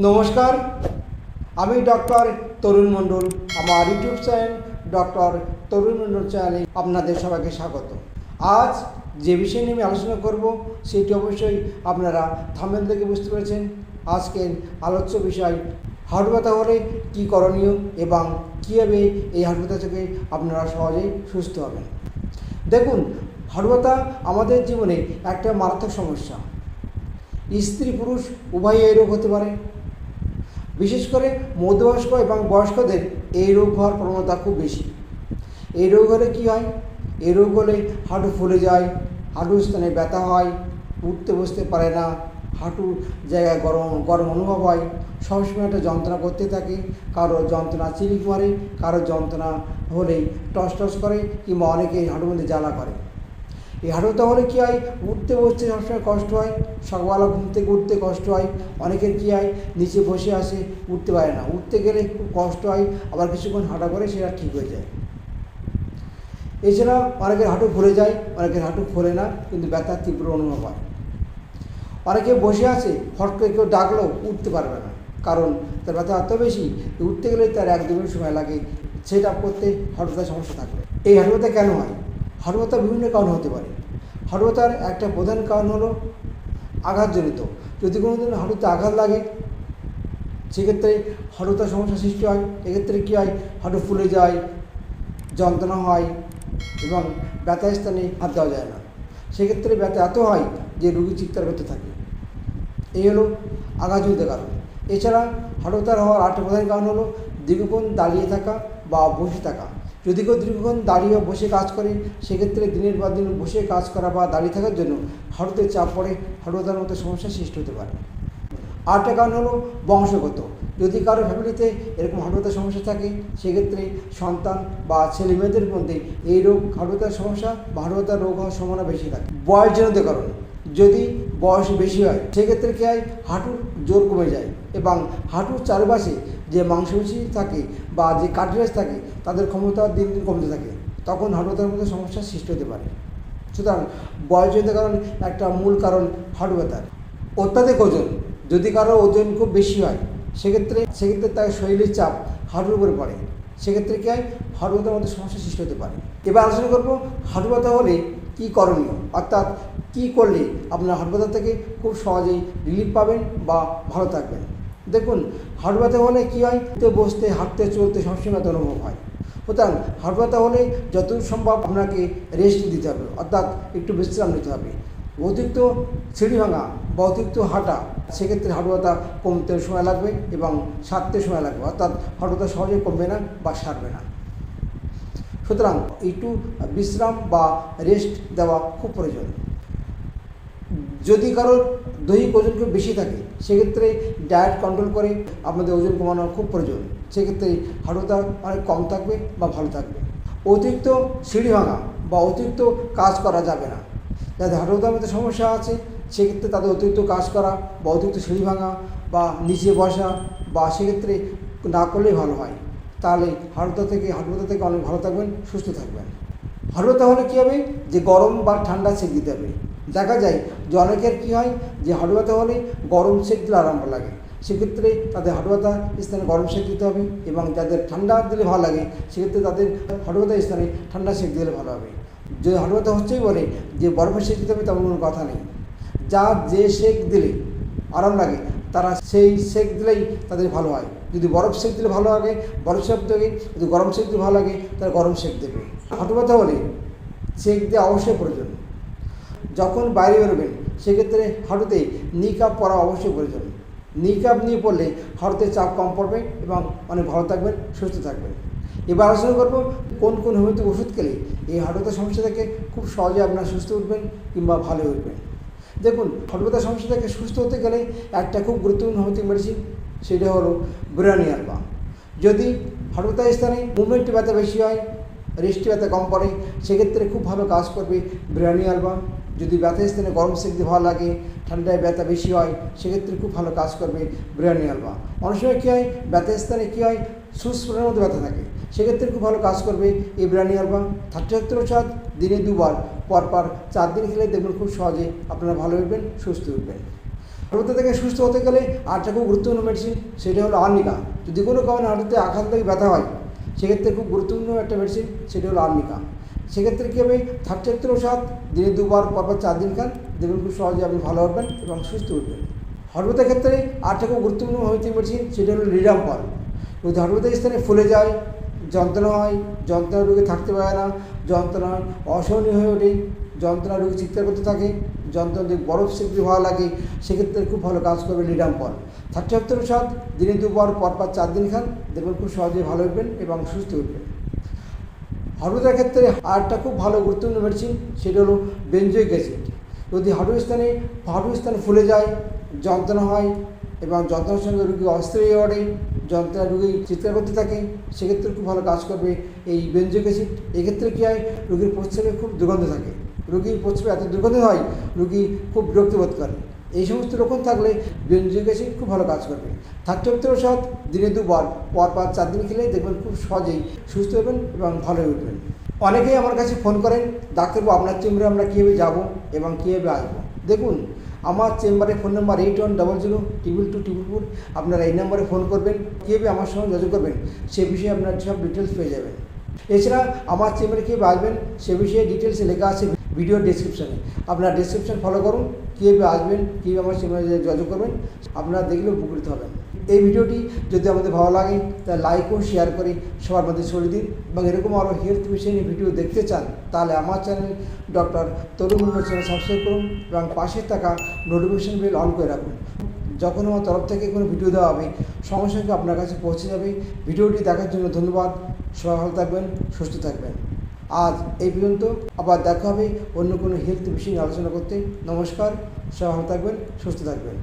নমস্কার, আমি ডক্টর তরুণ মণ্ডল। আমার YouTube channel doctor Tarun Mondal চ্যানেলে আপনাদের সবাইকে স্বাগত। আজ যে বিষয় নিয়ে আমি আলোচনা করব, সেটি অবশ্যই আপনারা থামেল থেকে বুঝতে পেরেছেন। আজকের আলোচ্য বিষয় হাঁটু হলে কী করণীয় এবং কীভাবে এই হাঁটু থেকে আপনারা সহজেই সুস্থ হবেন? দেখুন হাঁটু আমাদের জীবনে একটা মারাত্মক সমস্যা। স্ত্রী পুরুষ উভয়ই এই রোগ হতে পারে বিশেষ করে মধ্যবয়স্ক এবং বয়স্কদের এই রোগ হওয়ার প্রবণতা খুব বেশি। এই রোগ হলে কী হয়? এই রোগ হলে হাঁটু ফুলে যায়, হাঁটুর স্থানে ব্যথা হয়, উঠতে বসতে পারে না হাঁটু জায়গায় গরম গরম অনুভব হয়, সবসময় একটা যন্ত্রণা করতে থাকে, কারও যন্ত্রণা চিলিক মারে, কারও যন্ত্রণা হলেই টস টস করে কিংবা অনেকে হাঁটুর মধ্যে জ্বালা করে। এই হাঁটুতে হলে কী হয়? উঠতে বসতে সবসময় কষ্ট হয়, সকালবেলা ঘুম থেকে উঠতে কষ্ট হয়, অনেকের কী হয়? নিচে বসে আসে, উঠতে পারে না। উঠতে গেলে খুব কষ্ট হয়, আবার কিছুক্ষণ হাঁটা করে সেটা ঠিক হয়ে যায়। এছাড়া অনেকের হাঁটু ফুলে যায়, অনেকের হাঁটু ফোলে না, কিন্তু ব্যথার তীব্র অনুভব হয়। অনেকে বসে আছে, হট করে কেউ ডাকলেও উঠতে পারবে না, কারণ তার ব্যথা এত বেশি উঠতে গেলে তার এক দু সময় লাগে। সেটা করতে হাঁটুতার সমস্যা থাকবে। এই হাঁটুতা কেন হয়? হাঁটুতা বিভিন্ন কারণ হতে পারে। হাঁটুতার একটা প্রধান কারণ হলো আঘাতজনিত। যদি কোনো দিন হাঁটুতে আঘাত লাগে, সেক্ষেত্রে হাঁটুতার সমস্যা সৃষ্টি হয়। এক্ষেত্রে কী হয়? হাঁটু ফুলে যায়, যন্ত্রণা হয় এবং ব্যথা স্থানে হাত দেওয়া যায় না। সেক্ষেত্রে ব্যথা এত হয় যে রুগী চিৎকার করতে থাকে। এই হলো আঘাতজনিত কারণ। এছাড়া হাঁটুতার হওয়ার আরেকটা প্রধান কারণ হলো দীর্ঘক্ষণ দাঁড়িয়ে থাকা বা বসে থাকা। যদি কেউ দীর্ঘক্ষণ দাঁড়িয়ে বসে কাজ করে, সেক্ষেত্রে দিনের পর দিন বসে কাজ করা বা দাঁড়িয়ে থাকার জন্য হাঁটুতে চাপ পড়ে হাঁটুতার মতো সমস্যা সৃষ্টি হতে পারে। আরেকটা কারণ হলো বংশগত। যদি কারও ফ্যামিলিতে এরকম হাঁটুতার সমস্যা থাকে, সেক্ষেত্রে সন্তান বা ছেলে মেয়েদের মধ্যে এই রোগ হাঁটুতার সমস্যা বা হাঁটুতার রোগ হওয়ার সম্ভাবনা বেশি থাকে। বয়সজনিত কারণ। যদি বয়স বেশি হয়, সেক্ষেত্রে কী হয়? হাঁটুর জোর কমে যায় এবং হাঁটুর চারপাশে যে মাংসপেশি থাকে বা যে কার্টিলেজ থাকে, তাদের ক্ষমতা দিন দিন কমতে থাকে। তখন হাঁটুতার মধ্যে সমস্যার সৃষ্টি হতে পারে। সুতরাং বয়সজনিত কারণ একটা মূল কারণ হাঁটু ব্যথার অত্যাধিক ওজন, যদি কারও ওজন খুব বেশি হয়, সেক্ষেত্রে সেক্ষেত্রে তার শরীরের চাপ হাঁটুর উপরে পড়ে। সেক্ষেত্রে কী হয়? হাঁটু ব্যথার মধ্যে সমস্যা সৃষ্টি হতে পারে। এবার আলোচনা করব হাঁটু ব্যথা হলে কী করণীয়? অর্থাৎ কী করলে আপনার হাঁটু ব্যথা থেকে খুব সহজেই রিলিফ পাবেন বা ভালো থাকবেন? দেখুন হাঁটু হলে কী হয়? উঠতে বসতে, হাঁটতে, চলতে সবসময় অনুভব হয়। সুতরাং হাঁটু হলে যতদূর সম্ভব আপনাকে রেস্ট দিতে হবে, অর্থাৎ একটু বিশ্রাম নিতে হবে। অতিরিক্ত সিঁড়ি ভাঙা বা অতিরিক্ত হাঁটা, সেক্ষেত্রে হাঁটু ব্যথা কমতে সময় লাগবে এবং সারতে সময় লাগবে, অর্থাৎ হাঁটু ব্যথা সহজে কমবে না বা সারবে না। সুতরাং একটু বিশ্রাম বা রেস্ট দেওয়া খুব প্রয়োজন। যদি কারোর দৈহিক ওজন খুব বেশি থাকে, সেক্ষেত্রে ডায়েট কন্ট্রোল করে আপনাদের ওজন কমানো খুব প্রয়োজন। সেক্ষেত্রে হাঁটুটা অনেক কম থাকবে বা ভালো থাকবে। অতিরিক্ত সিঁড়ি ভাঙা বা অতিরিক্ত কাজ করা যাবে না। যাদের হাঁটুতার মধ্যে সমস্যা আছে, সেক্ষেত্রে তাদের অতিরিক্ত কাজ করা বা অতিরিক্ত সিঁড়ি ভাঙা বা নিচে বসা বা সেক্ষেত্রে না করলেই ভালো হয়। তাহলে হাঁটুতা থেকে হাঁটুতা থেকে অনেক ভালো থাকবেন, সুস্থ থাকবেন। হাঁটুতা হলে কী হবে? যে গরম বা ঠান্ডা সেক দিতে হবে। দেখা যায় যে অনেকের কী হয় যে হাঁটু হলে গরম সেক দিলে আরাম লাগে। সেক্ষেত্রে তাদের হাঁটু ব্যথা স্থানে গরম সেক দিতে হবে এবং যাদের ঠান্ডা দিলে ভালো লাগে, সেক্ষেত্রে তাদের হাঁটু স্থানে ঠান্ডা সেক দিলে ভালো হবে। যদি হাঁটু হচ্ছেই বলে যে বরফের সেক দিতে হবে, তেমন কোনো কথা নেই। যা যে সেক দিলে আরাম লাগে, তারা সেই সেক দিলেই তাদের ভালো হয়। যদি বরফ সেক দিলে ভালো লাগে, বরফ সেক দেবে যদি গরম সেক দিলে ভালো লাগে তাহলে গরম সেক দেবে। হাঁটু ব্যথা হলে সেক দেওয়া অবশ্যই প্রয়োজন। যখন বাইরে বেরোবেন, সেক্ষেত্রে হাঁটুতে নিকাপ পরা অবশ্যই প্রয়োজন নিকাপ নিয়ে পড়লে হাঁটুতে চাপ কম পড়বে এবং অনেক ভালো থাকবেন, সুস্থ থাকবেন। এবার আলোচনা করব কোন কোন হোমিওপ্যাথিক ওষুধ খেলে এই হাঁটুতে সমস্যা থেকে খুব সহজে আপনার সুস্থ উঠবেন কিংবা ভালো উঠবেন। দেখুন, হাঁটুতে সমস্যা থেকে সুস্থ হতে গেলে একটা খুব গুরুত্বপূর্ণ হোমিওপ্যাথিক মেডিসিন সেটা হলো ব্রানিয়াল বা যদি হাঁটুতা স্থানে মুভমেন্ট ব্যথা বেশি হয় রেস্টি ব্যথা কম পড়ে, সেক্ষেত্রে খুব ভালো কাজ করবে ব্রানি আলবা যদি ব্যথা স্থানে গরম সেক দিয়ে ভালো লাগে, ঠান্ডায় ব্যথা বেশি হয়, সেক্ষেত্রে খুব ভালো কাজ করবে ব্রানি আলবা অনেক সময় কী হয়, ব্যথা স্থানে কী হয় সুস্ফুটের মধ্যে ব্যথা থাকে, সেক্ষেত্রে খুব ভালো কাজ করবে এই ব্রানি আলবা থার্টি সত্তর ওষুধ দিনে দুবার, পরপর চার দিন খেলে দেখবেন খুব সহজে আপনারা ভালো উঠবেন সুস্থ উঠবেন হাঁটুতে থেকে সুস্থ হতে গেলে আরেকটা খুব গুরুত্বপূর্ণ মেডিসিন সেটা হলো আর্নিকা। যদি কোনো কারণে হাঁটুতে আঘাত থেকে ব্যথা হয়, সেক্ষেত্রে খুব গুরুত্বপূর্ণ একটা মেডিসিন সেটা হলো আর্নিকা। সেক্ষেত্রে কী হবে? থার্টি ওষুধ দিনে দুবার, পরপর চার দিন খান দেখবেন খুব সহজে আপনি ভালো হবেন এবং সুস্থ উঠবেন হরমোনের ক্ষেত্রে আরেকটা খুব গুরুত্বপূর্ণ হোমিওপ্যাথি মেডিসিন সেটা হলো রিডাম্পল যদি হরমোনের স্থানে ফুলে যায়, যন্ত্রণা হয়, যন্ত্রণা রোগী থাকতে পারে না, যন্ত্রণা অসহনীয় হয়ে ওঠে, যন্ত্রণা রোগী চিৎকার করতে থাকে, যন্ত্রণা যদি বরফ সেঁকতে ভালো লাগে, সেক্ষেত্রে খুব ভালো কাজ করবে লিডাম্পল থার্টি সত্তর সাত, দিনে দুবার, পরপর চার দিন খান দেখবেন খুব সহজেই ভালো উঠবেন এবং সুস্থ উঠবেন হরমোনের ক্ষেত্রে আরেকটা খুব ভালো, গুরুত্বপূর্ণ মেডিসিন সেটা হলো বেঞ্জয়িক অ্যাসিড যদি হাঁটু স্থানে হাঁটু স্থানে ফুলে যায়, যন্ত্রণা হয় এবং যন্ত্রণার সঙ্গে রুগী অস্থির হয়ে ওঠে যন্ত্রণা রুগী চিৎকার করতে থাকে, সেক্ষেত্রে খুব ভালো কাজ করবে এই বেঞ্জয়িক অ্যাসিড এক্ষেত্রে কী হয়, রুগীর প্রস্রাবে খুব দুর্গন্ধ থাকে। রুগীর প্রস্রাবে এত দুর্গন্ধ হয়, রুগী খুব বিরক্তি বোধ করে। এই সমস্ত লক্ষণ থাকলে অ্যাসিড খুব ভালো কাজ করবে। থার্টি ওষুধ দিনে দুবার, পর পর চার দিন খেলে দেখবেন খুব সহজেই সুস্থ হবেন এবং ভালো হয়ে উঠবেন। অনেকেই আমার কাছে ফোন করেন, ডাক্তারবাবু, আপনার চেম্বারে আমরা কীভাবে যাব এবং কীভাবে আসব? দেখুন, আমার চেম্বারে phone number eight one double zero, triple two, triple four, আপনারা এই নাম্বারে ফোন করবেন, কীভাবে আমার সঙ্গে যোগাযোগ করবেন, সে বিষয়ে আপনার সব ডিটেলস পেয়ে যাবেন। এছাড়া আমার চেম্বারে কীভাবে আসবেন, সে বিষয়ে ডিটেলসে লেখা আছে ভিডিও ডিসক্রিপশানে আপনারা ডিসক্রিপশান ফলো করুন, কীভাবে আসবেন, কীভাবে আমার চেম্বারে যোগাযোগ করবেন, আপনারা দেখলেও উপকৃত হবেন। এই ভিডিওটি যদি আমাদের ভালো লাগে তা লাইক ও শেয়ার করে সবার মধ্যে ছড়িয়ে দিন এবং এরকম আরও হেলথ বিষয় নিয়ে ভিডিও দেখতে চান, তাহলে আমার চ্যানেল ডক্টর তরুণ মুন্ডার চ্যানেল সাবস্ক্রাইব করুন এবং পাশে থাকা নোটিফিকেশন বেল অন করে রাখুন। যখন আমার তরফ থেকে কোনো ভিডিও দেওয়া হবে সঙ্গে সঙ্গে আপনার কাছে পৌঁছে যাবে। ভিডিওটি দেখার জন্য ধন্যবাদ। সবাই ভালো থাকবেন, সুস্থ থাকবেন। আজ এই পর্যন্ত। আবার দেখা হবে অন্য কোনো হেলথ বিষয়ে নিয়ে আলোচনা করতে। নমস্কার, সবাই ভালো থাকবেন, সুস্থ থাকবেন।